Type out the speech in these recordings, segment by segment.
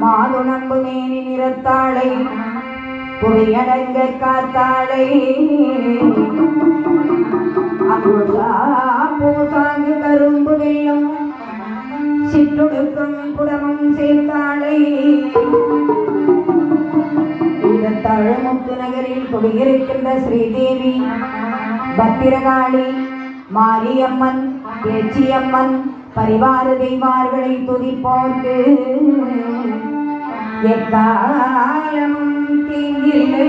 மாதுணம்பு மேனி நிறத்தாளை புகையடங்க காத்தாளை பூசாங்கு கரும்பு வெல்லும் சிற்றுடுக்கும் குடமும் சேர்த்தாளை இந்த தழுமுத்து நகரில் குடியிருக்கின்ற ஸ்ரீதேவி பத்திரகாளி மாரியம்மன் பேச்சியம்மன் பரிவார தெய்வார்களை துதிப்போர்க்கு எக்காலமும் தீங்கில்லை.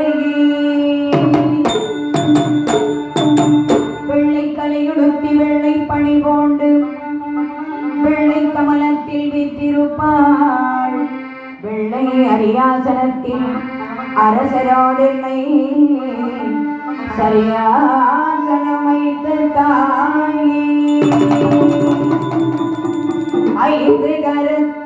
வெள்ளை வெள்ளை பணி கொண்டு வெள்ளை கமலத்தில் வீற்றிருப்பாள். வெள்ளை அரியாசனத்தில் அரசரோடென்னை சரியாசனம் வைத்து தாயே ஐந்து கருத்து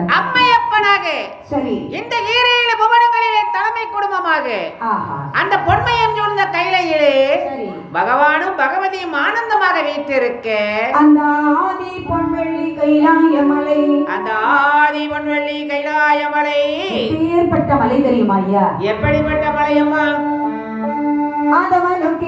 வீற்றிருக்கிறார் அம்மையப்பனாக. சரி. இந்த ஈரேழு புவனங்களிலே தலைமை குடும்பமாக. அந்த பொன்மையம் சூழ்ந்த கைலையிலே பகவானும் பகவதியும் ஆனந்தமாக வீற்றிருக்க. அந்த ஆதி பொன்வள்ளி கைலாயமலை. அந்த ஆதி பொன்வள்ளி கைலாய மலை ஏற்பட்ட மலை தெரியுமா ஐயா? எப்படிப்பட்ட மலையம்மா ஆதவனும்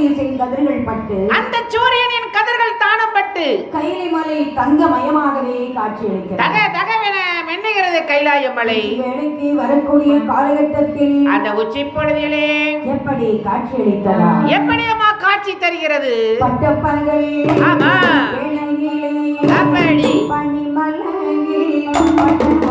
ஆதவனுடைய செங்கதிர்கள் பட்டு அந்த சூரியனின் கதிர்கள் தானப்பட்டு கைலை மலை தங்கமயமாகவே காட்சியளிக்கிறது. தக தகவென மென்னுகிறது கைலாய மலை. வேலைக்கு வரக்கூடிய காலகட்டத்தில் அந்த உச்சி பொழுதிலே எப்படி காட்சியளித்ததா? எப்படி அம்மா காட்சி தருகிறது? பட்டப்பகல் ஆமா. பட்டப்பகல்